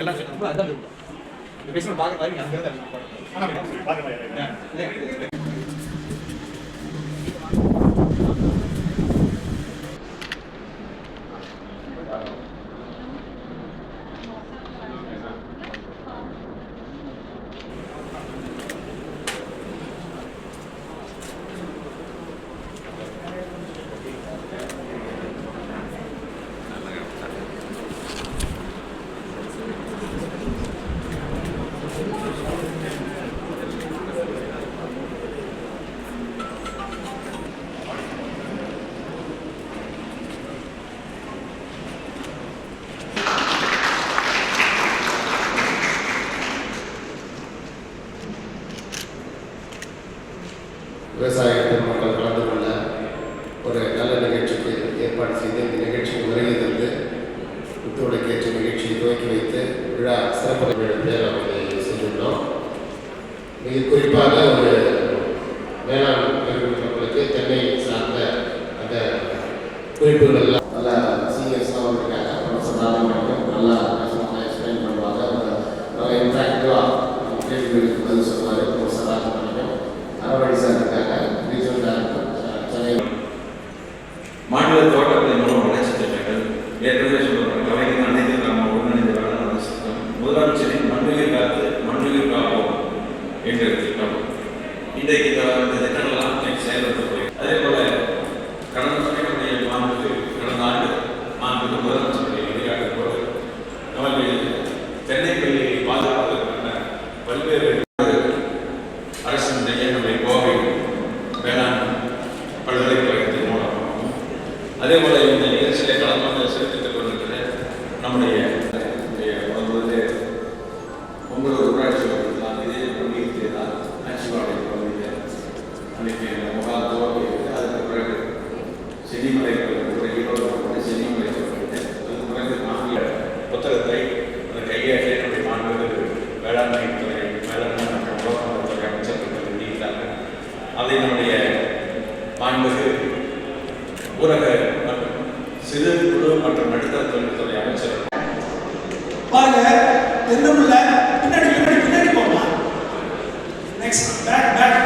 எல்லாம் பேசணும் பார்க்க பாருங்க விவசாய பெருமக்கள் கலந்து கொள்ள ஒரு நல்ல நிகழ்ச்சிக்கு ஏற்பாடு செய்து இந்த நிகழ்ச்சிக்கு வருகை தந்து புத்துவிளக்கேற்ற நிகழ்ச்சியை துவக்கி வைத்து விழா சிறப்பு பேரவை செய்துள்ளோம். மிக குறிப்பாக ஒரு மாநில தோட்டக்கலை மூலம் வளர்ச்சி திட்டங்கள் ஏற்கனவே சொல்லப்பட்ட கலைஞர் அனைத்து கிராம ஒருங்கிணைந்த வேளாண் திட்டம் முதலமைச்சரின் மண்ணுயிர் காத்து மண்ணுயிர் காப்போம் என்ற திட்டம். இன்றைக்கு இந்த திட்டங்கள்லாம் செயல்படுத்தப்படுகிறது. அதே போல கடந்த தமிழகடைய மாநிலத்தில் கடந்த ஆண்டு மாநில அதே போல இந்த நிகழ்ச்சியில கலந்து கொண்டு சிறப்பித்துக் கொண்டிருக்கிற நம்முடைய நம்முடைய உங்களோட ஊராட்சி இதே பள்ளியிலே தான் ஆட்சிவாடை பகுதியில் அன்னைக்கு முகாம் துவக்கி அதுக்கு பிறகு சென்னிமலை ஈரோடு மாவட்ட சென்னிமலை அதுக்கு பிறகு புத்தகத்தை அந்த கையேட்டை நம்முடைய வேளாண்மை துறை வேளாண்மை மற்றும் உலகம் அமைச்சர்கள் வெளியிட்டார்கள் அதை நம்முடைய மாண்புமிகு ஊரக சிறு குறு மற்றும் நடுத்தர தொழில்துறை அமைச்சர். பாருங்க தென்னமுள்ள பின்னாடி பின்னாடி பின்னாடி போகலாம். Next back back